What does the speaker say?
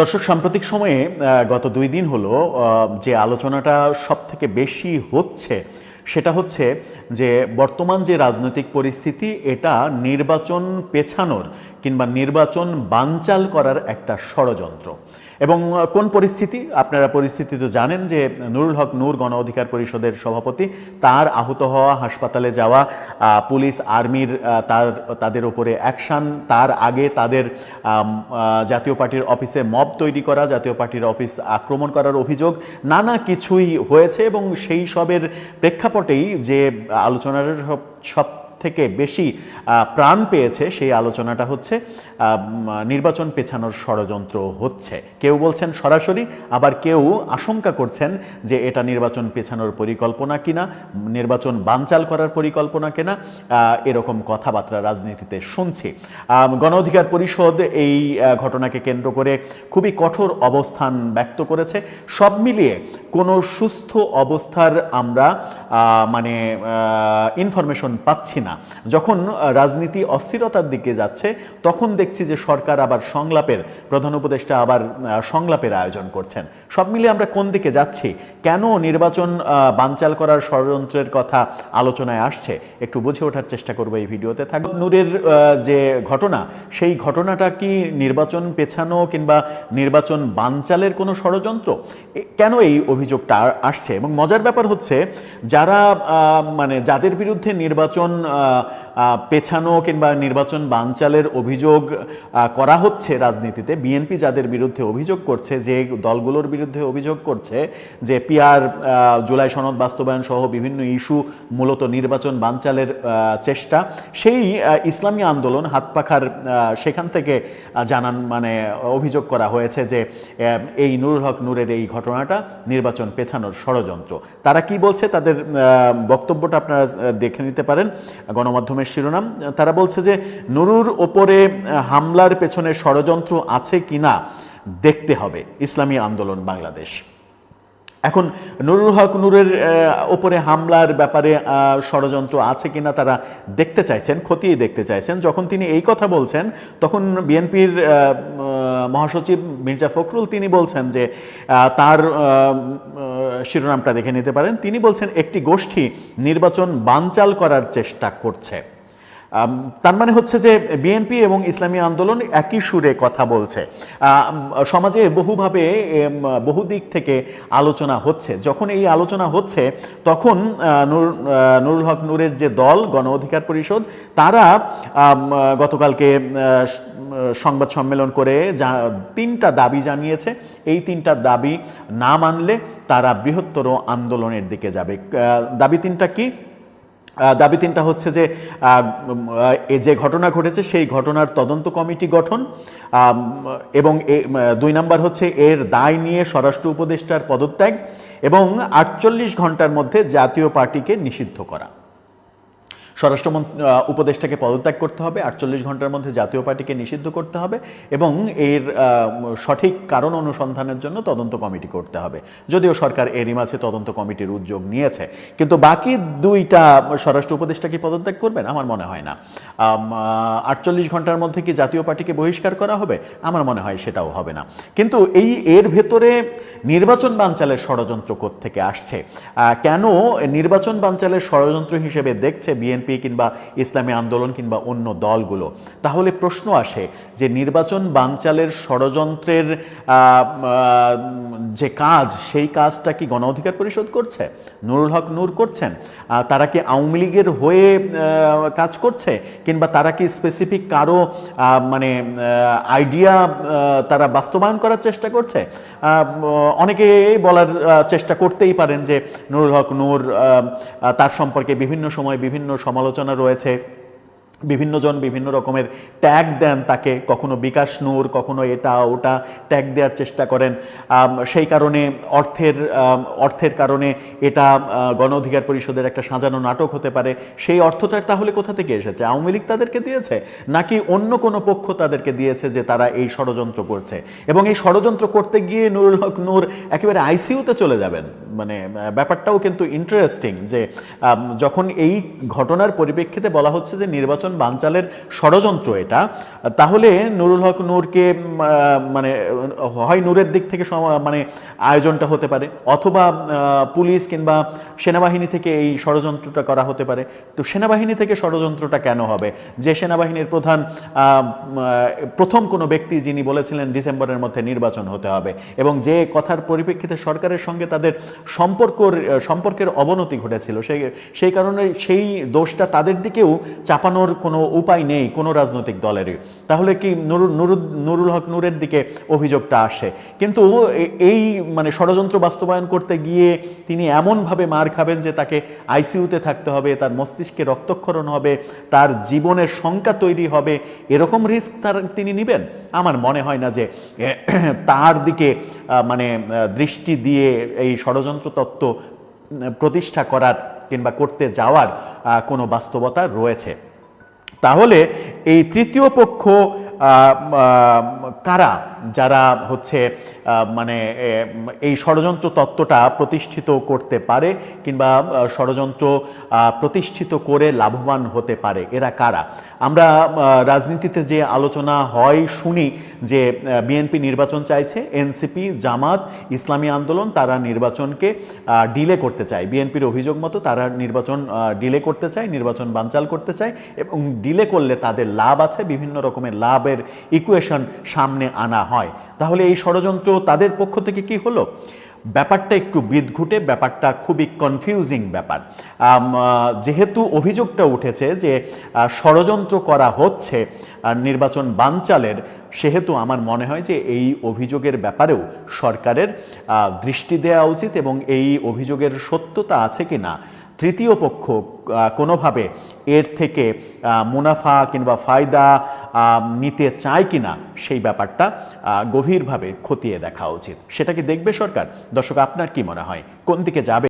দর্শক, সাম্প্রতিক সময়ে গত দুই দিন হলো যে আলোচনাটা সব থেকে বেশি হচ্ছে, সেটা হচ্ছে যে বর্তমান যে রাজনৈতিক পরিস্থিতি, এটা নির্বাচন পেছানোর কিংবা নির্বাচন বানচাল করার একটা ষড়যন্ত্র। এবং কোন পরিস্থিতি? আপনারা পরিস্থিতি তো জানেন যে নুরুল হক নূর গণ অধিকার পরিষদের সভাপতি, তার আহত হওয়া, হাসপাতালে যাওয়া পুলিশ, আর্মির তার, তাদের ওপরে অ্যাকশন, তার আগে তাদের জাতীয় পার্টির অফিসে মব তৈরি করা, জাতীয় পার্টির অফিস আক্রমণ করার অভিযোগ, নানা কিছুই হয়েছে এবং সেই সবের প্রেক্ষাপটেই যে আলোচনার সব সব থেকে বেশি প্রাণ পেয়েছে সেই আলোচনাটা হচ্ছে নির্বাচন পেছানোর ষড়যন্ত্র হচ্ছে। কেউ বলছেন সরাসরি, আবার কেউ আশঙ্কা করছেন যে এটা নির্বাচন পেছানোর পরিকল্পনা কিনা, নির্বাচন বানচাল করার পরিকল্পনা কিনা এরকম কথাবার্তা রাজনীতিতে শুনছি। গণ অধিকার পরিষদ এই ঘটনাকে কেন্দ্র করে খুবই কঠোর অবস্থান ব্যক্ত করেছে। সব মিলিয়ে কোনো সুস্থ অবস্থার আমরা মানে ইনফরমেশন পাচ্ছি না। যখন রাজনীতি অস্থিরতার দিকে যাচ্ছে, তখন দেখছি যে সরকার আবার সংলাপের, প্রধান উপদেষ্টা আবার সংলাপের আয়োজন করছেন। সব মিলিয়ে আমরা কোন দিকে যাচ্ছি? কেন নির্বাচন বানচাল করার ষড়যন্ত্রের কথা আলোচনায় আসছে? একটু বুঝে ওঠার চেষ্টা করব এই ভিডিওতে। থাকবে নূরের যে ঘটনা, সেই ঘটনাটা কি নির্বাচন পেছানো কিংবা নির্বাচন বানচালের কোনো ষড়যন্ত্র? কেন এই অভিযোগটা আসছে? এবং মজার ব্যাপার হচ্ছে, যারা মানে যাদের বিরুদ্ধে নির্বাচন uh, পেছানো কিংবা নির্বাচন বানচালের অভিযোগ করা হচ্ছে রাজনীতিতে। বিএনপি যাদের বিরুদ্ধে অভিযোগ করছে, যে দলগুলোর বিরুদ্ধে অভিযোগ করছে, যে পিআর জুলাই সনদ বাস্তবায়ন সহ বিভিন্ন ইস্যু মূলত নির্বাচন বানচালের চেষ্টা, সেই ইসলামী আন্দোলন হাত পাখার সেখান থেকে জানান মানে অভিযোগ করা হয়েছে যে এই নুরুল হক নূরের এই ঘটনাটা নির্বাচন পেছানোর ষড়যন্ত্র। তারা কি বলছে? তাদের বক্তব্যটা আপনারা দেখে নিতে পারেন। গণমাধ্যমের শিরোনাম, তারা বলছে যে নুরুর ওপরে হামলার পেছনে ষড়যন্ত্র আছে কিনা দেখতে হবে, ইসলামী আন্দোলন বাংলাদেশ। এখন নুরুল হক নুরের ওপরে হামলার ব্যাপারে ষড়যন্ত্র আছে কিনা তারা দেখতে চাইছেন, খতিয়ে দেখতে চাইছেন। যখন তিনি এই কথা বলছেন, তখন বিএনপির মহাসচিব মির্জা ফখরুল তিনি বলছেন যে তার শিরোনামটা দেখে নিতে পারেন। তিনি বলছেন, একটি গোষ্ঠী নির্বাচন বানচাল করার চেষ্টা করছে। তার মানে হচ্ছে যে বিএনপি এবং ইসলামী আন্দোলন একই সুরে কথা বলছে। সমাজে বহুভাবে বহু দিক থেকে আলোচনা হচ্ছে। যখন এই আলোচনা হচ্ছে, তখন নুরুল হক নূরের যে দল, গণ অধিকার পরিষদ, তারা গতকালকে সংবাদ সম্মেলন করে যা, তিনটা দাবি জানিয়েছে। এই তিনটা দাবি না মানলে তারা বৃহত্তর আন্দোলনের দিকে যাবে। দাবি তিনটা কি? দাবি তিনটা হচ্ছে যে যে ঘটনা ঘটেছে সেই ঘটনার তদন্ত কমিটি গঠন এবং দুই নাম্বার হচ্ছে এর দায় নিয়ে স্বরাষ্ট্র উপদেষ্টার পদত্যাগ এবং আটচল্লিশ ঘণ্টার মধ্যে জাতীয় পার্টিকে নিষিদ্ধ করা। স্বরাষ্ট্র উপদেষ্টাকে পদত্যাগ করতে হবে, আটচল্লিশ ঘণ্টার মধ্যে জাতীয় পার্টিকে নিষিদ্ধ করতে হবে এবং এর সঠিক কারণ অনুসন্ধানের জন্য তদন্ত কমিটি করতে হবে। যদিও সরকার এরই মাঝে তদন্ত কমিটির উদ্যোগ নিয়েছে, কিন্তু বাকি দুইটা স্বরাষ্ট্র উপদেষ্টা কি পদত্যাগ করবেন? আমার মনে হয় না। আটচল্লিশ ঘণ্টার মধ্যে কি জাতীয় পার্টিকে বহিষ্কার করা হবে? আমার মনে হয় সেটাও হবে না। কিন্তু এই এর ভেতরে নির্বাচন বানচালের ষড়যন্ত্র থেকে আসছে? কেন নির্বাচন বানচালের ষড়যন্ত্র হিসেবে দেখছে বিএনপি কিংবা ইসলামী আন্দোলন কিংবা অন্য দলগুলো। তাহলে প্রশ্ন আসে যে নির্বাচন বানচালের ষড়যন্ত্রের যে কাজ, সেই কাজটা কি গণ অধিকার পরিষদ করছে? নুরুল হক নূর করছেন? তারা কি আওয়ামী লীগের হয়ে কাজ করছে? কিংবা তারা কি স্পেসিফিক কারও মানে আইডিয়া তারা বাস্তবায়ন করার চেষ্টা করছে? অনেকে বলার চেষ্টা করতেই পারেন যে নুরুল হক নূর তার সম্পর্কে বিভিন্ন সময় বিভিন্ন সমালোচনা রয়েছে। বিভিন্নজন বিভিন্ন রকমের ট্যাগ দেন তাকে। কখনো বিকাশ নূর, কখনো এটা, ওটা ট্যাগ দেওয়ার চেষ্টা করেন। সেই কারণে অর্থের অর্থের কারণে এটা গণ অধিকার পরিষদের একটা সাজানো নাটক হতে পারে। সেই অর্থটা তাহলে কোথা থেকে এসেছে? আওয়ামী লীগ তাদেরকে দিয়েছে? নাকি অন্য কোনো পক্ষ তাদেরকে দিয়েছে যে তারা এই ষড়যন্ত্র করছে? এবং এই ষড়যন্ত্র করতে গিয়ে নুরুল হক নূর একেবারে আইসিইউতে চলে যাবেন। মানে ব্যাপারটাও কিন্তু ইন্টারেস্টিং যে যখন এই ঘটনার পরিপ্রেক্ষিতে বলা হচ্ছে যে নির্বাচন বানচালের ষড়যন্ত্র এটা, তাহলে নুরুল হক নূরকে মানে হয় নূরের দিক থেকে মানে আয়োজনটা হতে পারে, অথবা পুলিশ কিংবা সেনাবাহিনী থেকে এই ষড়যন্ত্রটা করা হতে পারে। তো সেনাবাহিনী থেকে ষড়যন্ত্রটা কেন হবে? যে সেনাবাহিনীর প্রধান প্রথম কোনো ব্যক্তি যিনি বলেছিলেন ডিসেম্বরের মধ্যে নির্বাচন হতে হবে, এবং যে কথার পরিপ্রেক্ষিতে সরকারের সঙ্গে তাদের সম্পর্কর সম্পর্কের অবনতি ঘটেছিল। সেই সেই কারণে সেই দোষটা তাদের দিকেও চাপানোর কোনো উপায় নেই কোনো রাজনৈতিক দলেরই তাহলে কি নুরুল নুরুল নুরুল হক নূরের দিকে অভিযোগটা আসে। কিন্তু এই মানে ষড়যন্ত্র বাস্তবায়ন করতে গিয়ে তিনি এমনভাবে মার খাবেন যে তাকে আইসিইউতে থাকতে হবে, তার মস্তিষ্কে রক্তক্ষরণ হবে, তার জীবনের শঙ্কা তৈরি হবে, এরকম রিস্ক তার, তিনি নেবেন? আমার মনে হয় না যে তার দিকে মানে দৃষ্টি দিয়ে এই ষড়যন্ত্র তত্ত্ব প্রতিষ্ঠা করার কিংবা করতে যাওয়ার কোনো বাস্তবতা রয়েছে। তাহলে এই তৃতীয় পক্ষ কারা যারা হচ্ছে মানে এই ষড়যন্ত্র তত্ত্বটা প্রতিষ্ঠিত করতে পারে কিংবা ষড়যন্ত্র প্রতিষ্ঠিত করে লাভবান হতে পারে, এরা কারা? আমরা রাজনীতিতে যে আলোচনা হয়, শুনি যে বিএনপি নির্বাচন চাইছে, এনসিপি, জামাত, ইসলামী আন্দোলন, তারা নির্বাচনকে ডিলে করতে চায়। বিএনপির অভিযোগ মতো তারা নির্বাচন ডিলে করতে চায়, নির্বাচন বানচাল করতে চায় এবং ডিলে করলে তাদের লাভ আছে, বিভিন্ন রকমের লাভের ইকুয়েশন সামনে আনা হয়। তাহলে এই ষড়যন্ত্র তাদের পক্ষ থেকে কি হলো? ব্যাপারটা একটু বিদঘুটে, ব্যাপারটা খুবই কনফিউজিং ব্যাপার। যেহেতু অভিযোগটা উঠেছে যে ষড়যন্ত্র করা হচ্ছে নির্বাচন বানচালের, সেহেতু আমার মনে হয় যে এই অভিযোগের ব্যাপারেও সরকারের দৃষ্টি দেওয়া উচিত এবং এই অভিযোগের সত্যতা আছে কি না তৃতীয় পক্ষ কোনোভাবে এর থেকে মুনাফা কিংবা ফায়দা নিতে চায় কি না সেই ব্যাপারটা গভীরভাবে খতিয়ে দেখা উচিত। সেটা কি দেখবে সরকার? দর্শক, আপনার কি মনে হয়? কোন দিকে যাবে?